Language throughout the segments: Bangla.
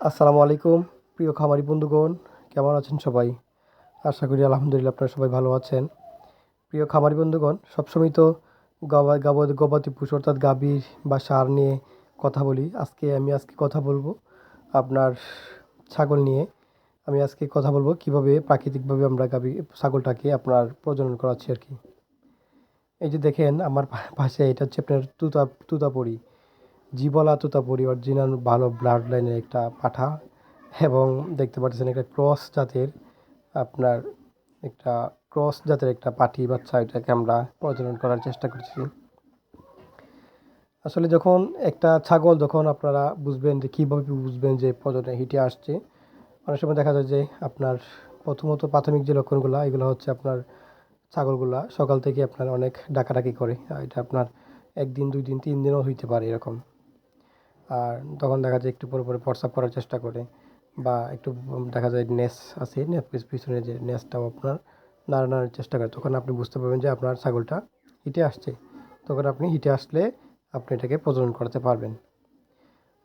আসসালামু আলাইকুম, প্রিয় খামারি বন্ধুগণ, কেমন আছেন সবাই? আশা করি আলহামদুলিল্লাহ আপনারা সবাই ভালো আছেন। প্রিয় খামারি বন্ধুগণ, সবসময় তো গবা গাব গবাদি পশু অর্থাৎ গাভীর বা সার নিয়ে কথা বলি। আজকে আমি আজকে কথা বলব আপনার ছাগল নিয়ে। আমি আজকে কথা বলব কীভাবে প্রাকৃতিকভাবে আমরা গাভী, ছাগলটাকে আপনার প্রজনন করাচ্ছি আর কি। এই যে দেখেন, আমার পাশে এটা হচ্ছে আপনার তুতা তুতাপুরি জিবলা তুতাপুরি অরিজিনাল ভালো ব্লাড লাইনের একটা পাঠা এবং দেখতে পাচ্ছেন একটা ক্রস জাতের আপনার একটা ক্রস জাতের একটা পাঠি বাচ্চা এটাকে আমরা প্রজনন করার চেষ্টা করছি। আসলে যখন একটা ছাগল যখন আপনারা বুঝবেন যে কীভাবে বুঝবেন যে প্রজননে হিটে আসছে, অনেক সময় দেখা যায় যে আপনার প্রথমত প্রাথমিক যে লক্ষণগুলো, এগুলো হচ্ছে আপনার ছাগলগুলা সকাল থেকে আপনার অনেক ডাকাডাকি করে। এটা আপনার একদিন, দুই দিন, তিন দিনও হইতে পারে এরকম। আর তখন দেখা যায় একটু পরে পরে প্রস্রাব করার চেষ্টা করে বা একটু দেখা যায় নেস আছে পিছনে যে নেসটাও আপনার নাড়ানোর চেষ্টা করে। তখন আপনি বুঝতে পারবেন যে আপনার ছাগলটা হিটে আসছে। তখন আপনি হিটে আসলে আপনি এটাকে প্রজনন করতে পারবেন।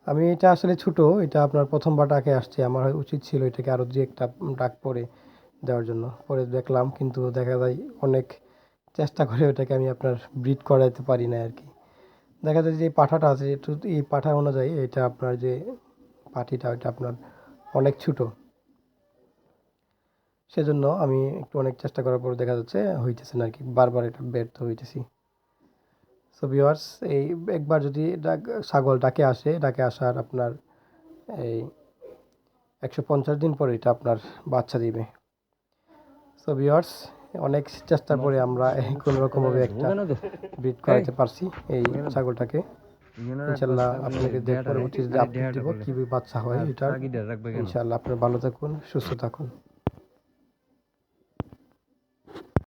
আমি এটা আসলে ছোট, এটা আপনার প্রথমবার ডাকে আসছে। আমার উচিত ছিল এটাকে আরও দু একটা ডাক পরে দেওয়ার জন্য। পরে দেখলাম, কিন্তু দেখা যায় অনেক চেষ্টা করে ওটাকে আমি আপনার ব্রিড করাতে পারি না আর কি। দেখা যায় যে পাঠাটা আছে, একটু এই পাঠা অনুযায়ী এটা আপনার যে পাটিটা ওইটা আপনার অনেক ছোটো। সেজন্য আমি একটু অনেক চেষ্টা করার পর দেখা যাচ্ছে হইতেছে না আর কি বারবার এটা ব্যর্থ হইতেছি। সো ভিওয়ার্স এই একবার যদি ছাগল ডাকে আসে, ডাকে আসার আপনার এই একশো পঞ্চাশ দিন পরে এটা আপনার বাচ্চা দিবে। সো ভিওয়ার্স অনেক চেষ্টার পরে আমরা কোনো রকমভাবে একটা ব্রিড করাতে পারছি এই ছাগলটাকে। ইনশাল্লাহ আপনাকে পরবর্তীতে আপডেট দেবো কীভাবে বাচ্চা হয় এটা ইনশাল্লাহ আপনার ভালো থাকুন, সুস্থ থাকুন।